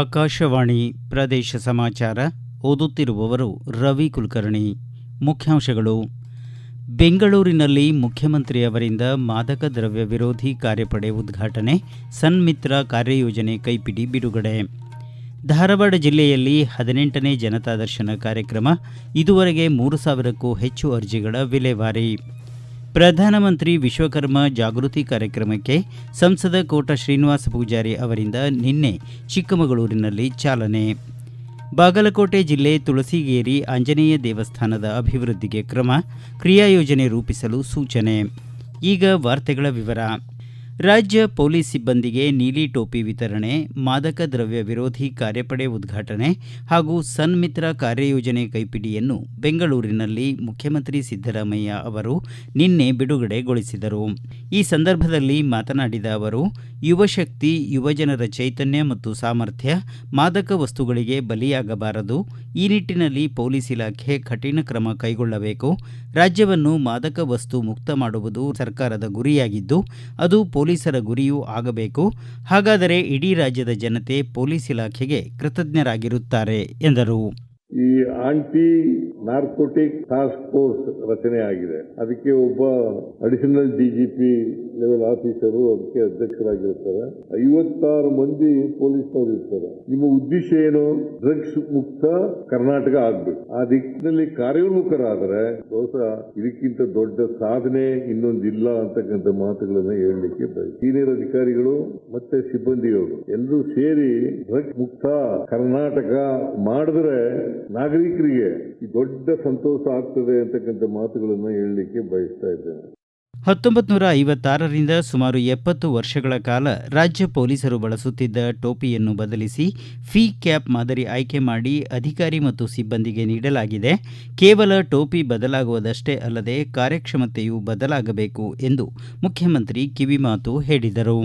ಆಕಾಶವಾಣಿ ಪ್ರದೇಶ ಸಮಾಚಾರ ಓದುತ್ತಿರುವವರು ರವಿ ಕುಲಕರ್ಣಿ. ಮುಖ್ಯಾಂಶಗಳು. ಬೆಂಗಳೂರಿನಲ್ಲಿ ಮುಖ್ಯಮಂತ್ರಿ ಅವರಿಂದ ಮಾದಕ ದ್ರವ್ಯ ವಿರೋಧಿ ಕಾರ್ಯಪಡೆ ಉದ್ಘಾಟನೆ, ಸನ್ಮಿತ್ರ ಕಾರ್ಯಯೋಜನೆ ಕೈಪಿಡಿ ಬಿಡುಗಡೆ. ಧಾರವಾಡ ಜಿಲ್ಲೆಯಲ್ಲಿ ಹದಿನೆಂಟನೇ ಜನತಾ ದರ್ಶನ ಕಾರ್ಯಕ್ರಮ, ಇದುವರೆಗೆ ಮೂರು ಸಾವಿರಕ್ಕೂ ಹೆಚ್ಚು ಅರ್ಜಿಗಳ ವಿಲೇವಾರಿ. ಪ್ರಧಾನಮಂತ್ರಿ ವಿಶ್ವಕರ್ಮ ಜಾಗೃತಿ ಕಾರ್ಯಕ್ರಮಕ್ಕೆ ಸಂಸದ ಕೋಟ ಶ್ರೀನಿವಾಸ ಪೂಜಾರಿ ಅವರಿಂದ ನಿನ್ನೆ ಚಿಕ್ಕಮಗಳೂರಿನಲ್ಲಿ ಚಾಲನೆ. ಬಾಗಲಕೋಟೆ ಜಿಲ್ಲೆ ತುಳಸಿಗೇರಿ ಆಂಜನೇಯ ದೇವಸ್ಥಾನದ ಅಭಿವೃದ್ಧಿಗೆ ಕ್ರಮ ಕ್ರಿಯಾಯೋಜನೆ ರೂಪಿಸಲು ಸೂಚನೆ. ಈಗ ವಾರ್ತೆಗಳ ವಿವರ. ರಾಜ್ಯ ಪೊಲೀಸ್ ಸಿಬ್ಬಂದಿಗೆ ನೀಲಿ ಟೋಪಿ ವಿತರಣೆ, ಮಾದಕ ದ್ರವ್ಯ ವಿರೋಧಿ ಕಾರ್ಯಪಡೆ ಉದ್ಘಾಟನೆ ಹಾಗೂ ಸನ್ಮಿತ್ರ ಕಾರ್ಯಯೋಜನೆ ಕೈಪಿಡಿಯನ್ನು ಬೆಂಗಳೂರಿನಲ್ಲಿ ಮುಖ್ಯಮಂತ್ರಿ ಸಿದ್ದರಾಮಯ್ಯ ಅವರು ನಿನ್ನೆ ಬಿಡುಗಡೆಗೊಳಿಸಿದರು. ಈ ಸಂದರ್ಭದಲ್ಲಿ ಮಾತನಾಡಿದ ಅವರು ಯುವಶಕ್ತಿ ಯುವಜನರ ಚೈತನ್ಯ ಮತ್ತು ಸಾಮರ್ಥ್ಯ ಮಾದಕ ವಸ್ತುಗಳಿಗೆ ಬಲಿಯಾಗಬಾರದು. ಈ ನಿಟ್ಟಿನಲ್ಲಿ ಪೊಲೀಸ್ ಇಲಾಖೆ ಕಠಿಣ ಕ್ರಮ ಕೈಗೊಳ್ಳಬೇಕು. ರಾಜ್ಯವನ್ನು ಮಾದಕ ವಸ್ತು ಮುಕ್ತ ಮಾಡುವುದು ಸರ್ಕಾರದ ಗುರಿಯಾಗಿದ್ದು, ಅದು ಪೊಲೀಸರ ಗುರಿಯೂ ಆಗಬೇಕು. ಹಾಗಾದರೆ ಇಡೀ ರಾಜ್ಯದ ಜನತೆ ಪೊಲೀಸ್ ಇಲಾಖೆಗೆ ಕೃತಜ್ಞರಾಗಿರುತ್ತಾರೆ ಎಂದರು. ಈ ಆಂಟಿ ನಾರ್ಕೋಟಿಕ್ ಟಾಸ್ಕ್ ಫೋರ್ಸ್ ರಚನೆ ಆಗಿದೆ. ಅದಕ್ಕೆ ಒಬ್ಬ ಅಡಿಷನಲ್ ಡಿಜಿಪಿ ಲೆವೆಲ್ ಆಫೀಸರು ಅದಕ್ಕೆ ಅಧ್ಯಕ್ಷರಾಗಿರ್ತಾರೆ. ಐವತ್ತಾರು ಮಂದಿ ಪೊಲೀಸ್ನವರು ಇರ್ತಾರೆ. ನಿಮ್ಮ ಉದ್ದೇಶ ಏನು? ಡ್ರಗ್ಸ್ ಮುಕ್ತ ಕರ್ನಾಟಕ ಆಗ್ಬೇಕು. ಆ ದಿಕ್ಕಿನಲ್ಲಿ ಕಾರ್ಯೋನ್ಮುಖರಾದರೆ ಬಹುಶಃ ಇದಕ್ಕಿಂತ ದೊಡ್ಡ ಸಾಧನೆ ಇನ್ನೊಂದಿಲ್ಲ ಅಂತಕ್ಕಂಥ ಮಾತುಗಳನ್ನು ಹೇಳಲಿಕ್ಕೆ. ಸೀನಿಯರ್ ಅಧಿಕಾರಿಗಳು ಮತ್ತೆ ಸಿಬ್ಬಂದಿಯವರು ಎಲ್ಲರೂ ಸೇರಿ ಡ್ರಗ್ಸ್ ಮುಕ್ತ ಕರ್ನಾಟಕ ಮಾಡಿದ್ರೆ ನಾಗರಿಕರಿಗೆ ದೊಡ್ಡ ಸಂತೋಷ ಆಗ್ತದೆ ಅಂತಕ್ಕಂಥ ಮಾತುಗಳನ್ನು ಹೇಳಲಿಕ್ಕೆ ಬಯಸ್ತಾ ಇದ್ದೇನೆ. ಹತ್ತೊಂಬತ್ತು ನೂರ ಐವತ್ತಾರರಿಂದ ಸುಮಾರು ಎಪ್ಪತ್ತು ವರ್ಷಗಳ ಕಾಲ ರಾಜ್ಯ ಪೊಲೀಸರು ಬಳಸುತ್ತಿದ್ದ ಟೋಪಿಯನ್ನು ಬದಲಿಸಿ ಫೀ ಕ್ಯಾಪ್ ಮಾದರಿ ಆಯ್ಕೆ ಮಾಡಿ ಅಧಿಕಾರಿ ಮತ್ತು ಸಿಬ್ಬಂದಿಗೆ ನೀಡಲಾಗಿದೆ. ಕೇವಲ ಟೋಪಿ ಬದಲಾಗುವುದಷ್ಟೇ ಅಲ್ಲದೆ ಕಾರ್ಯಕ್ಷಮತೆಯೂ ಬದಲಾಗಬೇಕು ಎಂದು ಮುಖ್ಯಮಂತ್ರಿ ಕಿವಿಮಾತು ಹೇಳಿದರು.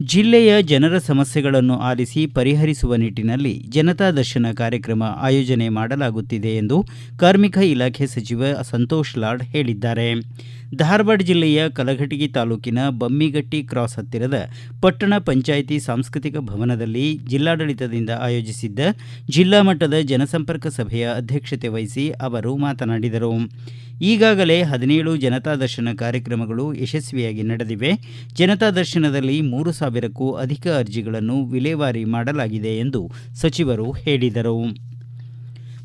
ಜಿಲ್ಲೆಯ ಜನರ ಸಮಸ್ಯೆಗಳನ್ನು ಆಲಿಸಿ ಪರಿಹರಿಸುವ ನಿಟ್ಟಿನಲ್ಲಿ ಜನತಾ ದರ್ಶನ ಕಾರ್ಯಕ್ರಮ ಆಯೋಜನೆ ಮಾಡಲಾಗುತ್ತಿದೆ ಎಂದು ಕಾರ್ಮಿಕ ಇಲಾಖೆ ಸಚಿವ ಸಂತೋಷ್ ಲಾಡ್ ಹೇಳಿದ್ದಾರೆ. ಧಾರವಾಡ ಜಿಲ್ಲೆಯ ಕಲಘಟಗಿ ತಾಲೂಕಿನ ಬಮ್ಮಿಗಟ್ಟಿ ಕ್ರಾಸ್ ಹತ್ತಿರದ ಪಟ್ಟಣ ಪಂಚಾಯಿತಿ ಸಾಂಸ್ಕೃತಿಕ ಭವನದಲ್ಲಿ ಜಿಲ್ಲಾಡಳಿತದಿಂದ ಆಯೋಜಿಸಿದ್ದ ಜಿಲ್ಲಾ ಮಟ್ಟದ ಜನಸಂಪರ್ಕ ಸಭೆಯ ಅಧ್ಯಕ್ಷತೆ ವಹಿಸಿ ಅವರು ಮಾತನಾಡಿದರು. ಈಗಾಗಲೇ ಹದಿನೇಳು ಜನತಾ ದರ್ಶನ ಕಾರ್ಯಕ್ರಮಗಳು ಯಶಸ್ವಿಯಾಗಿ ನಡೆದಿವೆ. ಜನತಾ ದರ್ಶನದಲ್ಲಿ ಮೂರು ಸಾವಿರಕ್ಕೂ ಅಧಿಕ ಅರ್ಜಿಗಳನ್ನು ವಿಲೇವಾರಿ ಮಾಡಲಾಗಿದೆ ಎಂದು ಸಚಿವರು ಹೇಳಿದರು.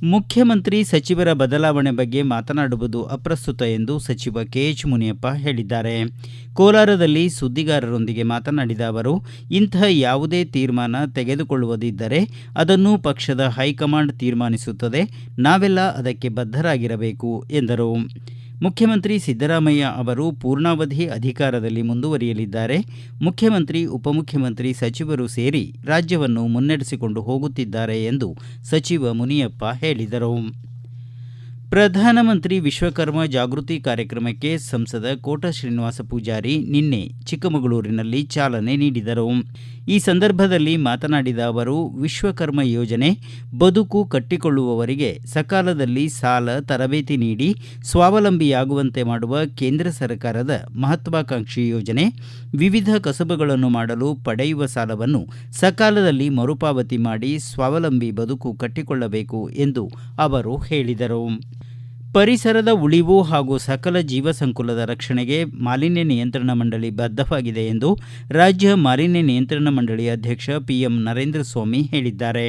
ಮುಖ್ಯಮಂತ್ರಿ ಸಚಿವರ ಬದಲಾವಣೆ ಬಗ್ಗೆ ಮಾತನಾಡುವುದು ಅಪ್ರಸ್ತುತ ಎಂದು ಸಚಿವ ಕೆಎಚ್ ಮುನಿಯಪ್ಪ ಹೇಳಿದ್ದಾರೆ. ಕೋಲಾರದಲ್ಲಿ ಸುದ್ದಿಗಾರರೊಂದಿಗೆ ಮಾತನಾಡಿದ ಅವರು, ಇಂತಹ ಯಾವುದೇ ತೀರ್ಮಾನ ತೆಗೆದುಕೊಳ್ಳುವುದಿದ್ದರೆ ಅದನ್ನು ಪಕ್ಷದ ಹೈಕಮಾಂಡ್ ತೀರ್ಮಾನಿಸುತ್ತದೆ. ನಾವೆಲ್ಲ ಅದಕ್ಕೆ ಬದ್ಧರಾಗಿರಬೇಕು, ಎಂದರು. ಮುಖ್ಯಮಂತ್ರಿ ಸಿದ್ದರಾಮಯ್ಯ ಅವರು ಪೂರ್ಣಾವಧಿ ಅಧಿಕಾರದಲ್ಲಿ ಮುಂದುವರಿಯಲಿದ್ದಾರೆ. ಮುಖ್ಯಮಂತ್ರಿ, ಉಪಮುಖ್ಯಮಂತ್ರಿ ಸಚಿವರು ಸೇರಿ ರಾಜ್ಯವನ್ನು ಮುನ್ನಡೆಸಿಕೊಂಡು ಹೋಗುತ್ತಿದ್ದಾರೆ ಎಂದು ಸಚಿವ ಮುನಿಯಪ್ಪ ಹೇಳಿದರು. ಪ್ರಧಾನಮಂತ್ರಿ ವಿಶ್ವಕರ್ಮ ಜಾಗೃತಿ ಕಾರ್ಯಕ್ರಮಕ್ಕೆ ಸಂಸದ ಕೋಟ ಶ್ರೀನಿವಾಸ ಪೂಜಾರಿ ನಿನ್ನೆ ಚಿಕ್ಕಮಗಳೂರಿನಲ್ಲಿ ಚಾಲನೆ ನೀಡಿದರು. ಈ ಸಂದರ್ಭದಲ್ಲಿ ಮಾತನಾಡಿದ ಅವರು, ವಿಶ್ವಕರ್ಮ ಯೋಜನೆ ಬದುಕು ಕಟ್ಟಿಕೊಳ್ಳುವವರಿಗೆ ಸಕಾಲದಲ್ಲಿ ಸಾಲ, ತರಬೇತಿ ನೀಡಿ ಸ್ವಾವಲಂಬಿಯಾಗುವಂತೆ ಮಾಡುವ ಕೇಂದ್ರ ಸರ್ಕಾರದ ಮಹತ್ವಾಕಾಂಕ್ಷಿ ಯೋಜನೆ, ವಿವಿಧ ಕಸಬುಗಳನ್ನು ಮಾಡಲು ಪಡೆಯುವ ಸಾಲವನ್ನು ಸಕಾಲದಲ್ಲಿ ಮರುಪಾವತಿ ಮಾಡಿ ಸ್ವಾವಲಂಬಿ ಬದುಕು ಕಟ್ಟಿಕೊಳ್ಳಬೇಕು ಎಂದು ಅವರು ಹೇಳಿದರು. ಪರಿಸರದ ಉಳಿವು ಹಾಗೂ ಸಕಲ ಜೀವ ಸಂಕುಲದ ರಕ್ಷಣೆಗೆ ಮಾಲಿನ್ಯ ನಿಯಂತ್ರಣ ಮಂಡಳಿ ಬದ್ಧವಾಗಿದೆ ಎಂದು ರಾಜ್ಯ ಮಾಲಿನ್ಯ ನಿಯಂತ್ರಣ ಮಂಡಳಿ ಅಧ್ಯಕ್ಷ ಪಿಎಂ ನರೇಂದ್ರ ಸ್ವಾಮಿ ಹೇಳಿದ್ದಾರೆ.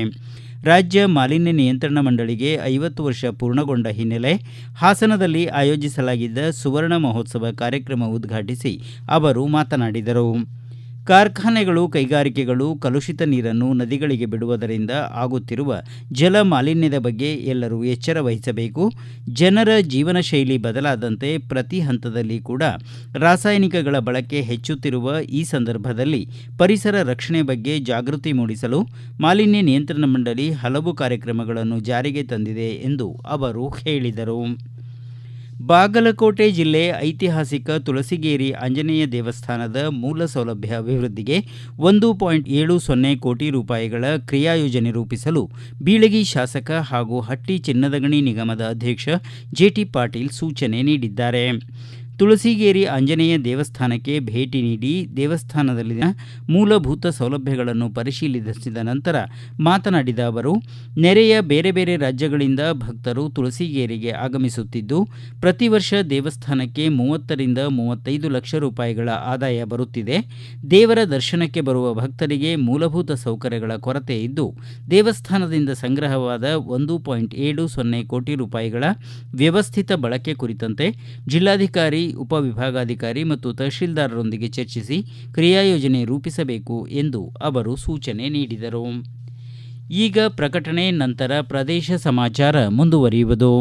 ರಾಜ್ಯ ಮಾಲಿನ್ಯ ನಿಯಂತ್ರಣ ಮಂಡಳಿಗೆ ಐವತ್ತು ವರ್ಷ ಪೂರ್ಣಗೊಂಡ ಹಿನ್ನೆಲೆ ಹಾಸನದಲ್ಲಿ ಆಯೋಜಿಸಲಾಗಿದ್ದ ಸುವರ್ಣ ಮಹೋತ್ಸವ ಕಾರ್ಯಕ್ರಮ ಉದ್ಘಾಟಿಸಿ ಅವರು ಮಾತನಾಡಿದರು. ಕಾರ್ಖಾನೆಗಳು, ಕೈಗಾರಿಕೆಗಳು ಕಲುಷಿತ ನೀರನ್ನು ನದಿಗಳಿಗೆ ಬಿಡುವುದರಿಂದ ಆಗುತ್ತಿರುವ ಜಲ ಮಾಲಿನ್ಯದ ಬಗ್ಗೆ ಎಲ್ಲರೂ ಎಚ್ಚರ ವಹಿಸಬೇಕು. ಜನರ ಜೀವನ ಶೈಲಿ ಬದಲಾದಂತೆ ಪ್ರತಿ ಹಂತದಲ್ಲಿ ಕೂಡ ರಾಸಾಯನಿಕಗಳ ಬಳಕೆ ಹೆಚ್ಚುತ್ತಿರುವ ಈ ಸಂದರ್ಭದಲ್ಲಿ ಪರಿಸರ ರಕ್ಷಣೆ ಬಗ್ಗೆ ಜಾಗೃತಿ ಮೂಡಿಸಲು ಮಾಲಿನ್ಯ ನಿಯಂತ್ರಣ ಮಂಡಳಿ ಹಲವು ಕಾರ್ಯಕ್ರಮಗಳನ್ನು ಜಾರಿಗೆ ತಂದಿದೆ ಎಂದು ಅವರು ಹೇಳಿದರು. ಬಾಗಲಕೋಟೆ ಜಿಲ್ಲೆ ಐತಿಹಾಸಿಕ ತುಳಸಿಗೇರಿ ಆಂಜನೇಯ ದೇವಸ್ಥಾನದ ಮೂಲ ಸೌಲಭ್ಯ ಅಭಿವೃದ್ಧಿಗೆ ಒಂದು ಪಾಯಿಂಟ್ ಏಳು ಸೊನ್ನೆ ಕೋಟಿ ರೂಪಾಯಿಗಳ ಕ್ರಿಯಾಯೋಜನೆ ರೂಪಿಸಲು ಬೀಳಗಿ ಶಾಸಕ ಹಾಗೂ ಹಟ್ಟಿ ಚಿನ್ನದಗಣಿ ನಿಗಮದ ಅಧ್ಯಕ್ಷ ಜೆಟಿ ಪಾಟೀಲ್ ಸೂಚನೆ ನೀಡಿದ್ದಾರೆ. ತುಳಸಿಗೇರಿ ಆಂಜನೇಯ ದೇವಸ್ಥಾನಕ್ಕೆ ಭೇಟಿ ನೀಡಿ ದೇವಸ್ಥಾನದಲ್ಲಿನ ಮೂಲಭೂತ ಸೌಲಭ್ಯಗಳನ್ನು ಪರಿಶೀಲಿಸಿದ ನಂತರ ಮಾತನಾಡಿದ ಅವರು, ನೆರೆಯ ಬೇರೆ ಬೇರೆ ರಾಜ್ಯಗಳಿಂದ ಭಕ್ತರು ತುಳಸಿಗೇರಿಗೆ ಆಗಮಿಸುತ್ತಿದ್ದು, ಪ್ರತಿ ವರ್ಷ ದೇವಸ್ಥಾನಕ್ಕೆ ಮೂವತ್ತರಿಂದ ಮೂವತ್ತೈದು ಲಕ್ಷ ರೂಪಾಯಿಗಳ ಆದಾಯ ಬರುತ್ತಿದೆ. ದೇವರ ದರ್ಶನಕ್ಕೆ ಬರುವ ಭಕ್ತರಿಗೆ ಮೂಲಭೂತ ಸೌಕರ್ಯಗಳ ಕೊರತೆ ಇದ್ದು, ದೇವಸ್ಥಾನದಿಂದ ಸಂಗ್ರಹವಾದ ಒಂದು ಪಾಯಿಂಟ್ ಏಳು ಸೊನ್ನೆ ಕೋಟಿ ರೂಪಾಯಿಗಳ ವ್ಯವಸ್ಥಿತ ಬಳಕೆ ಕುರಿತಂತೆ ಜಿಲ್ಲಾಧಿಕಾರಿ ಉಪವಿಭಾಗಾಧಿಕಾರಿ ಮತ್ತು ತಹಶೀಲ್ದಾರರೊಂದಿಗೆ ಚರ್ಚಿಸಿ ಕ್ರಿಯಾಯೋಜನೆ ರೂಪಿಸಬೇಕು ಎಂದು ಅವರು ಸೂಚನೆ ನೀಡಿದರು. ಈಗ ಪ್ರಕಟಣೆ, ನಂತರ ಪ್ರದೇಶ ಸಮಾಚಾರ ಮುಂದುವರಿಯುವುದು.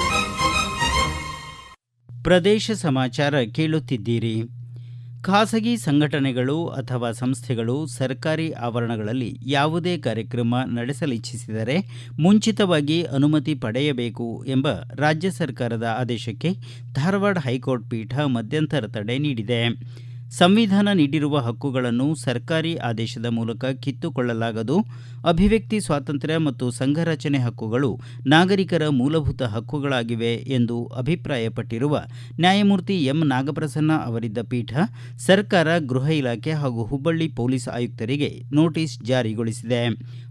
ಪ್ರದೇಶ ಸಮಾಚಾರ ಕೇಳುತ್ತಿದ್ದೀರಿ. ಖಾಸಗಿ ಸಂಘಟನೆಗಳು ಅಥವಾ ಸಂಸ್ಥೆಗಳು ಸರ್ಕಾರಿ ಆವರಣಗಳಲ್ಲಿ ಯಾವುದೇ ಕಾರ್ಯಕ್ರಮ ನಡೆಸಲಿಚ್ಛಿಸಿದರೆ ಮುಂಚಿತವಾಗಿ ಅನುಮತಿ ಪಡೆಯಬೇಕು ಎಂಬ ರಾಜ್ಯ ಸರ್ಕಾರದ ಆದೇಶಕ್ಕೆ ಧಾರವಾಡ ಹೈಕೋರ್ಟ್ ಪೀಠ ಮಧ್ಯಂತರ ತಡೆ ನೀಡಿದೆ. ಸಂವಿಧಾನ ನೀಡಿರುವ ಹಕ್ಕುಗಳನ್ನು ಸರ್ಕಾರಿ ಆದೇಶದ ಮೂಲಕ ಕಿತ್ತುಕೊಳ್ಳಲಾಗದು. ಅಭಿವ್ಯಕ್ತಿ ಸ್ವಾತಂತ್ರ್ಯ ಮತ್ತು ಸಂಘ ರಚನೆ ಹಕ್ಕುಗಳು ನಾಗರಿಕರ ಮೂಲಭೂತ ಹಕ್ಕುಗಳಾಗಿವೆ ಎಂದು ಅಭಿಪ್ರಾಯಪಟ್ಟಿರುವ ನ್ಯಾಯಮೂರ್ತಿ ಎಂ ನಾಗಪ್ರಸನ್ನ ಅವರಿದ್ದ ಪೀಠ ಸರ್ಕಾರ ಗೃಹ ಇಲಾಖೆ ಹಾಗೂ ಹುಬ್ಬಳ್ಳಿ ಪೊಲೀಸ್ ಆಯುಕ್ತರಿಗೆ ನೋಟಿಸ್ ಜಾರಿಗೊಳಿಸಿದೆ.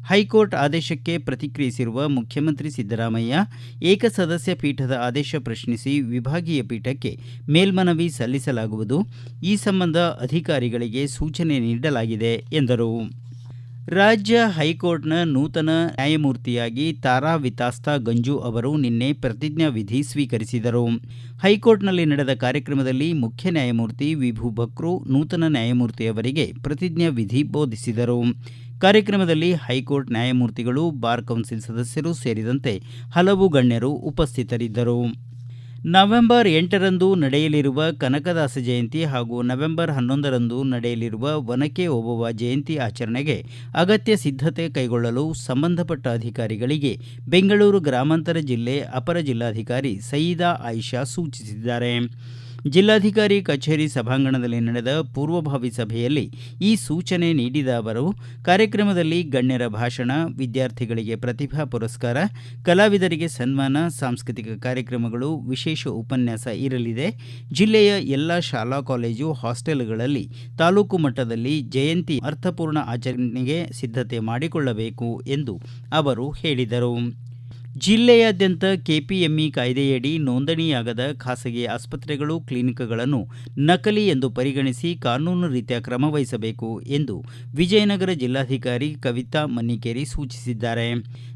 ಹೈಕೋರ್ಟ್ ಆದೇಶಕ್ಕೆ ಪ್ರತಿಕ್ರಿಯಿಸಿರುವ ಮುಖ್ಯಮಂತ್ರಿ ಸಿದ್ದರಾಮಯ್ಯ ಏಕಸದಸ್ಯ ಪೀಠದ ಆದೇಶ ಪ್ರಶ್ನಿಸಿ ವಿಭಾಗೀಯ ಪೀಠಕ್ಕೆ ಮೇಲ್ಮನವಿ ಸಲ್ಲಿಸಲಾಗುವುದು. ಈ ಸಂಬಂಧ ಅಧಿಕಾರಿಗಳಿಗೆ ಸೂಚನೆ ನೀಡಲಾಗಿದೆ ಎಂದರು. ರಾಜ್ಯ ಹೈಕೋರ್ಟ್ನ ನೂತನ ನ್ಯಾಯಮೂರ್ತಿಯಾಗಿ ತಾರಾ ವಿತಾಸ್ತಾ ಗಂಜು ಅವರು ನಿನ್ನೆ ಪ್ರತಿಜ್ಞಾ ವಿಧಿ ಸ್ವೀಕರಿಸಿದರು. ಹೈಕೋರ್ಟ್ನಲ್ಲಿ ನಡೆದ ಕಾರ್ಯಕ್ರಮದಲ್ಲಿ ಮುಖ್ಯ ನ್ಯಾಯಮೂರ್ತಿ ವಿಭು ಬಕ್ರು ನೂತನ ನ್ಯಾಯಮೂರ್ತಿಯವರಿಗೆ ಪ್ರತಿಜ್ಞಾ ವಿಧಿ ಬೋಧಿಸಿದರು. ಕಾರ್ಯಕ್ರಮದಲ್ಲಿ ಹೈಕೋರ್ಟ್ ನ್ಯಾಯಮೂರ್ತಿಗಳು, ಬಾರ್ ಕೌನ್ಸಿಲ್ ಸದಸ್ಯರು ಸೇರಿದಂತೆ ಹಲವು ಗಣ್ಯರು ಉಪಸ್ಥಿತರಿದ್ದರು. ನವೆಂಬರ್ ಎಂಟರಂದು ನಡೆಯಲಿರುವ ಕನಕದಾಸ ಜಯಂತಿ ಹಾಗೂ ನವೆಂಬರ್ ಹನ್ನೊಂದರಂದು ನಡೆಯಲಿರುವ ಒನಕೆ ಓಬವ್ವ ಜಯಂತಿ ಆಚರಣೆಗೆ ಅಗತ್ಯ ಸಿದ್ಧತೆ ಕೈಗೊಳ್ಳಲು ಸಂಬಂಧಪಟ್ಟ ಅಧಿಕಾರಿಗಳಿಗೆ ಬೆಂಗಳೂರು ಗ್ರಾಮಾಂತರ ಜಿಲ್ಲೆ ಅಪರ ಜಿಲ್ಲಾಧಿಕಾರಿ ಸಯೀದಾ ಆಯಿಷಾ ಸೂಚಿಸಿದ್ದಾರೆ. ಜಿಲ್ಲಾಧಿಕಾರಿ ಕಚೇರಿ ಸಭಾಂಗಣದಲ್ಲಿ ನಡೆದ ಪೂರ್ವಭಾವಿ ಸಭೆಯಲ್ಲಿ ಈ ಸೂಚನೆ ನೀಡಿದ ಅವರು, ಕಾರ್ಯಕ್ರಮದಲ್ಲಿ ಗಣ್ಯರ ಭಾಷಣ, ವಿದ್ಯಾರ್ಥಿಗಳಿಗೆ ಪ್ರತಿಭಾ ಪುರಸ್ಕಾರ, ಕಲಾವಿದರಿಗೆ ಸನ್ಮಾನ, ಸಾಂಸ್ಕೃತಿಕ ಕಾರ್ಯಕ್ರಮಗಳು, ವಿಶೇಷ ಉಪನ್ಯಾಸ ಇರಲಿದೆ. ಜಿಲ್ಲೆಯ ಎಲ್ಲ ಶಾಲಾ, ಕಾಲೇಜು, ಹಾಸ್ಟೆಲ್ಗಳಲ್ಲಿ ತಾಲೂಕು ಮಟ್ಟದಲ್ಲಿ ಜಯಂತಿ ಅರ್ಥಪೂರ್ಣ ಆಚರಣೆಗೆ ಸಿದ್ಧತೆ ಮಾಡಿಕೊಳ್ಳಬೇಕು ಎಂದು ಅವರು ಹೇಳಿದರು. ಜಿಲ್ಲೆಯಾದ್ಯಂತ ಕೆಪಿಎಂಇ ಕಾಯ್ದೆಯಡಿ ನೋಂದಣಿಯಾಗದ ಖಾಸಗಿ ಆಸ್ಪತ್ರೆಗಳು, ಕ್ಲಿನಿಕ್ಗಳನ್ನು ನಕಲಿ ಎಂದು ಪರಿಗಣಿಸಿ ಕಾನೂನು ರೀತಿಯ ಕ್ರಮ ವಹಿಸಬೇಕು ಎಂದು ವಿಜಯನಗರ ಜಿಲ್ಲಾಧಿಕಾರಿ ಕವಿತಾ ಮನ್ನಿಕೇರಿ ಸೂಚಿಸಿದ್ದಾರೆ.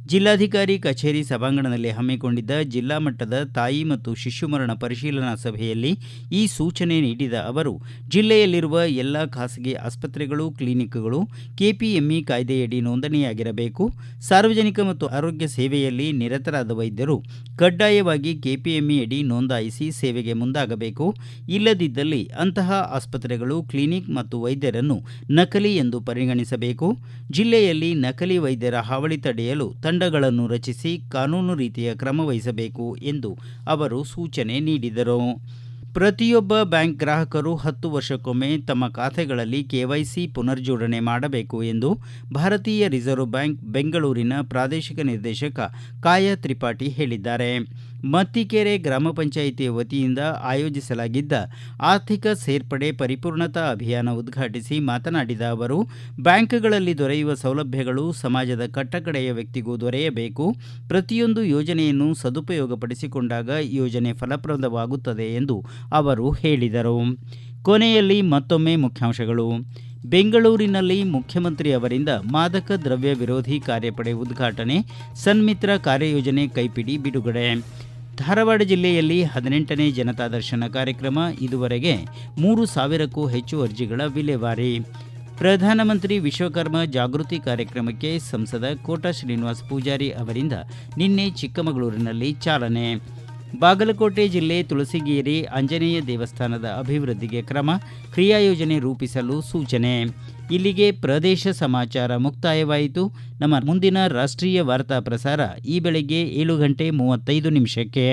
ಜಿಲ್ಲಾಧಿಕಾರಿ ಕಚೇರಿ ಸಭಾಂಗಣದಲ್ಲಿ ಹಮ್ಮಿಕೊಂಡಿದ್ದ ಜಿಲ್ಲಾ ಮಟ್ಟದ ತಾಯಿ ಮತ್ತು ಶಿಶು ಮರಣ ಪರಿಶೀಲನಾ ಸಭೆಯಲ್ಲಿ ಈ ಸೂಚನೆ ನೀಡಿದ ಅವರು, ಜಿಲ್ಲೆಯಲ್ಲಿರುವ ಎಲ್ಲ ಖಾಸಗಿ ಆಸ್ಪತ್ರೆಗಳು, ಕ್ಲಿನಿಕ್ಗಳು ಕೆಪಿಎಂಇ ಕಾಯ್ದೆಯಡಿ ನೋಂದಣಿಯಾಗಿರಬೇಕು. ಸಾರ್ವಜನಿಕ ಮತ್ತು ಆರೋಗ್ಯ ಸೇವೆಯಲ್ಲಿ ನಿರತರಾದ ವೈದ್ಯರು ಕಡ್ಡಾಯವಾಗಿ ಕೆಪಿಎಂಇ ಅಡಿ ನೋಂದಾಯಿಸಿ ಸೇವೆಗೆ ಮುಂದಾಗಬೇಕು. ಇಲ್ಲದಿದ್ದಲ್ಲಿ ಅಂತಹ ಆಸ್ಪತ್ರೆಗಳು, ಕ್ಲಿನಿಕ್ ಮತ್ತು ವೈದ್ಯರನ್ನು ನಕಲಿ ಎಂದು ಪರಿಗಣಿಸಬೇಕು. ಜಿಲ್ಲೆಯಲ್ಲಿ ನಕಲಿ ವೈದ್ಯರ ಹಾವಳಿ ತಡೆಯಲು ತಂಡಗಳನ್ನು ರಚಿಸಿ ಕಾನೂನು ರೀತಿಯ ಕ್ರಮ ವಹಿಸಬೇಕು ಎಂದು ಅವರು ಸೂಚನೆ ನೀಡಿದರು. ಪ್ರತಿಯೊಬ್ಬ ಬ್ಯಾಂಕ್ ಗ್ರಾಹಕರು ಹತ್ತು ವರ್ಷಕ್ಕೊಮ್ಮೆ ತಮ್ಮ ಖಾತೆಗಳಲ್ಲಿ ಕೆವೈಸಿ ಪುನರ್ಜೋಡಣೆ ಮಾಡಬೇಕು ಎಂದು ಭಾರತೀಯ ರಿಸರ್ವ್ ಬ್ಯಾಂಕ್ ಬೆಂಗಳೂರಿನ ಪ್ರಾದೇಶಿಕ ನಿರ್ದೇಶಕ ಕಾಯ ತ್ರಿಪಾಠಿ ಹೇಳಿದ್ದಾರೆ. ಮತ್ತಿಕೆರೆ ಗ್ರಾಮ ಪಂಚಾಯಿತಿಯ ವತಿಯಿಂದ ಆಯೋಜಿಸಲಾಗಿದ್ದ ಆರ್ಥಿಕ ಸೇರ್ಪಡೆ ಪರಿಪೂರ್ಣತಾ ಅಭಿಯಾನ ಉದ್ಘಾಟಿಸಿ ಮಾತನಾಡಿದ ಅವರು, ಬ್ಯಾಂಕ್ಗಳಲ್ಲಿ ದೊರೆಯುವ ಸೌಲಭ್ಯಗಳು ಸಮಾಜದ ಕಟ್ಟಕಡೆಯ ವ್ಯಕ್ತಿಗೂ ದೊರೆಯಬೇಕು. ಪ್ರತಿಯೊಂದು ಯೋಜನೆಯನ್ನು ಸದುಪಯೋಗಪಡಿಸಿಕೊಂಡಾಗ ಯೋಜನೆ ಫಲಪ್ರದವಾಗುತ್ತದೆ ಎಂದು ಅವರು ಹೇಳಿದರು. ಕೊನೆಯಲ್ಲಿ ಮತ್ತೊಮ್ಮೆ ಮುಖ್ಯಾಂಶಗಳು. ಬೆಂಗಳೂರಿನಲ್ಲಿ ಮುಖ್ಯಮಂತ್ರಿ ಅವರಿಂದ ಮಾದಕ ದ್ರವ್ಯ ವಿರೋಧಿ ಕಾರ್ಯಪಡೆ ಉದ್ಘಾಟನೆ, ಸನ್ಮಿತ್ರ ಕಾರ್ಯಯೋಜನೆ ಕೈಪಿಡಿ ಬಿಡುಗಡೆ. ಧಾರವಾಡ ಜಿಲ್ಲೆಯಲ್ಲಿ ಹದಿನೆಂಟನೇ ಜನತಾ ದರ್ಶನ ಕಾರ್ಯಕ್ರಮ ಇದುವರೆಗೆ ಮೂರು ಸಾವಿರಕ್ಕೂ ಹೆಚ್ಚು ಅರ್ಜಿಗಳ ವಿಲೇವಾರಿ. ಪ್ರಧಾನಮಂತ್ರಿ ವಿಶ್ವಕರ್ಮ ಜಾಗೃತಿ ಕಾರ್ಯಕ್ರಮಕ್ಕೆ ಸಂಸದ ಕೋಟ ಶ್ರೀನಿವಾಸ ಪೂಜಾರಿ ಅವರಿಂದ ನಿನ್ನೆ ಚಿಕ್ಕಮಗಳೂರಿನಲ್ಲಿ ಚಾಲನೆ. ಬಾಗಲಕೋಟೆ ಜಿಲ್ಲೆ ತುಳಸಿಗೇರಿ ಆಂಜನೇಯ ದೇವಸ್ಥಾನದ ಅಭಿವೃದ್ಧಿಗೆ ಕ್ರಮ ಕ್ರಿಯಾಯೋಜನೆ ರೂಪಿಸಲು ಸೂಚನೆ. ಇಲ್ಲಿಗೆ ಪ್ರದೇಶ ಸಮಾಚಾರ ಮುಕ್ತಾಯವಾಯಿತು. ನಮ್ಮ ಮುಂದಿನ ರಾಷ್ಟ್ರೀಯ ವಾರ್ತಾ ಪ್ರಸಾರ ಈ ಬೆಳಗ್ಗೆ ಏಳು ಗಂಟೆ ಮೂವತ್ತೈದು ನಿಮಿಷಕ್ಕೆ.